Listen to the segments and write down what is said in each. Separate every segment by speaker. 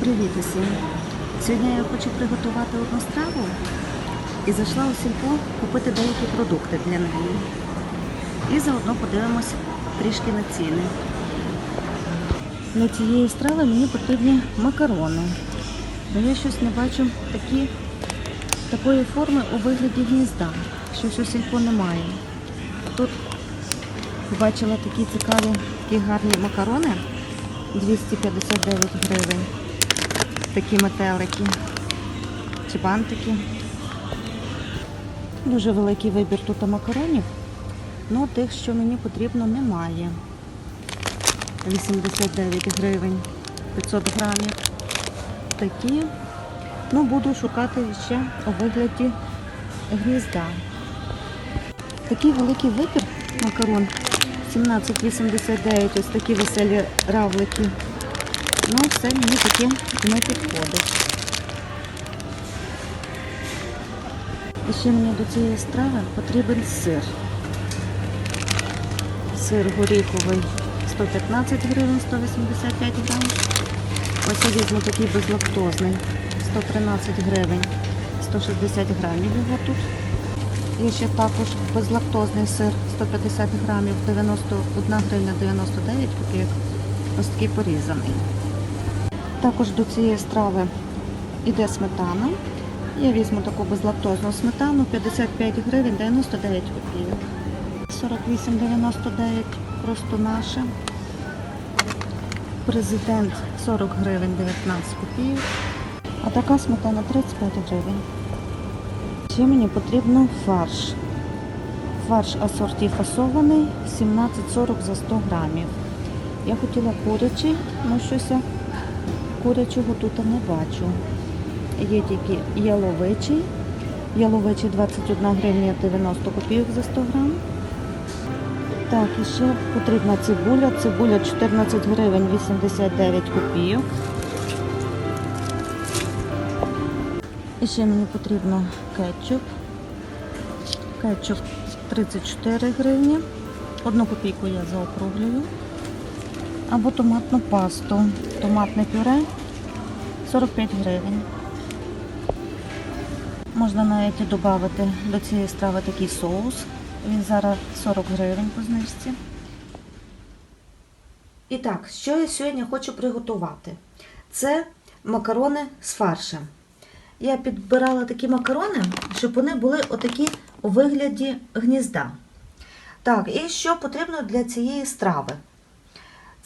Speaker 1: Привіт усім! Сьогодні я хочу приготувати одну страву і зайшла у сільпо купити деякі продукти для неї. І заодно подивимось трішки на ціни. Для цієї страви мені потрібні макарони. Бо я щось не бачу такі, такої форми у вигляді гнізда. Щось у сільпо немає. Тут побачила такі цікаві, такі гарні макарони. 259 гривень. Такі метелики чи бантики. Дуже великий вибір тут макаронів, але тих, що мені потрібно, немає. 89 гривень 500 грамів. Такі. Ну, буду шукати ще у вигляді гнізда. Такий великий вибір макарон 17,89, ось такі веселі равлики. Ну, все мені таке не підходить. І ще мені до цієї страви потрібен сир. Сир горіховий 115 гривень, 185 грамів. Ось я візьму такий безлактозний 113 гривень, 160 грамів його тут. Є ще також безлактозний сир 150 грамів, 91 гривня 99 копійок. Ось такий порізаний. Також до цієї страви йде сметана. Я візьму таку безлактозну сметану 55 гривень 99 копійок. 48,99 просто наше. Президент 40 гривень 19 копійок. А така сметана 35 гривень. Ще мені потрібно фарш. Фарш асорті фасований 17,40 за 100 грамів. Я хотіла курячий, але щось курячого тут не бачу. Є тільки яловичий. Яловичий 21 гривня 90 копійок за 100 грам. Так, і ще потрібна цибуля. Цибуля 14 гривень 89 копійок. І ще мені потрібно кетчуп. Кетчуп 34 гривні. Одну копійку я заокруглюю. Або томатну пасту. Томатне пюре 45 гривень. Можна навіть додати до цієї страви такий соус. Він зараз 40 гривень по знижці. І так, що я сьогодні хочу приготувати? Це макарони з фаршем. Я підбирала такі макарони, щоб вони були отакі у вигляді гнізда. Так, і що потрібно для цієї страви?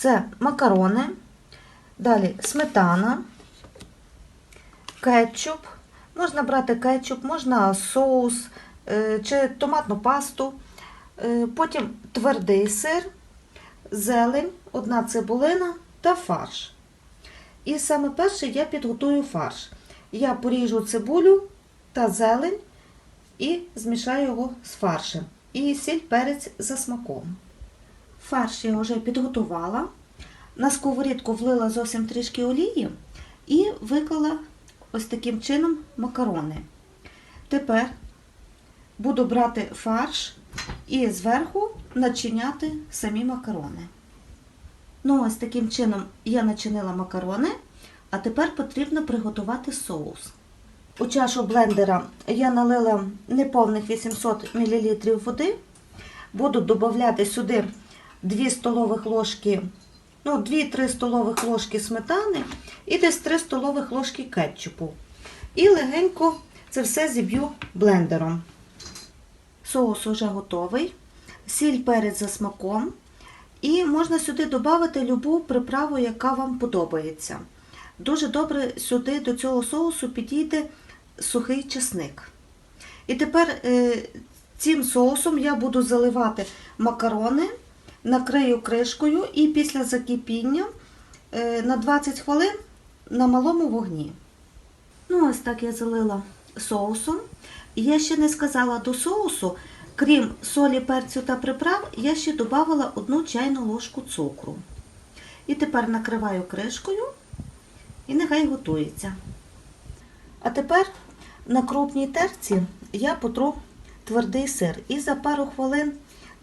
Speaker 1: Це макарони, далі сметана, кетчуп. Можна брати кетчуп, можна соус е, чи томатну пасту. Е, Потім твердий сир, зелень, одна цибулина та фарш. І саме перше я підготую фарш. Я поріжу цибулю та зелень і змішаю його з фаршем. І сіль перець за смаком. Фарш я вже підготувала. На сковорідку влила зовсім трішки олії і виклала ось таким чином макарони. Тепер буду брати фарш і зверху начиняти самі макарони. Ну, ось таким чином я начинила макарони, а тепер потрібно приготувати соус. У чашу блендера я налила неповних 800 мл води. Буду додати сюди 2 столових ложки, ну, 2-3 столових ложки сметани і десь 3 столових ложки кетчупу. І легенько це все зіб'ю блендером. Соус вже готовий. Сіль перець за смаком. І можна сюди додати любу приправу, яка вам подобається. Дуже добре сюди до цього соусу підійде сухий чесник. І тепер е, цим соусом я буду заливати макарони, накрию кришкою і після закипіння е, на 20 хвилин на малому вогні. Ну, ось так я залила соусом. Я ще не сказала до соусу, крім солі, перцю та приправ, я ще додавала одну чайну ложку цукру. І тепер накриваю кришкою і нехай готується. А тепер на крупній терці я потру твердий сир. І за пару хвилин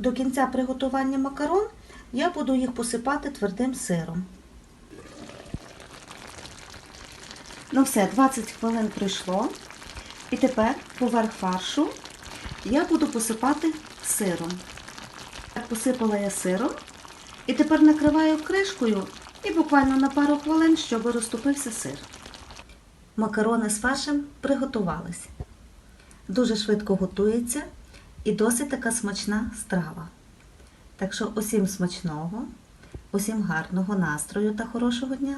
Speaker 1: до кінця приготування макарон я буду їх посипати твердим сиром.
Speaker 2: Ну все, 20 хвилин пройшло. І тепер поверх фаршу я буду посипати сиром. Так, Посипала я сиром. І тепер накриваю кришкою і буквально на пару хвилин, щоб розтопився сир.
Speaker 1: Макарони з фаршем приготувалися. Дуже швидко готується і досить така смачна страва. Так що усім смачного, усім гарного настрою та хорошого дня!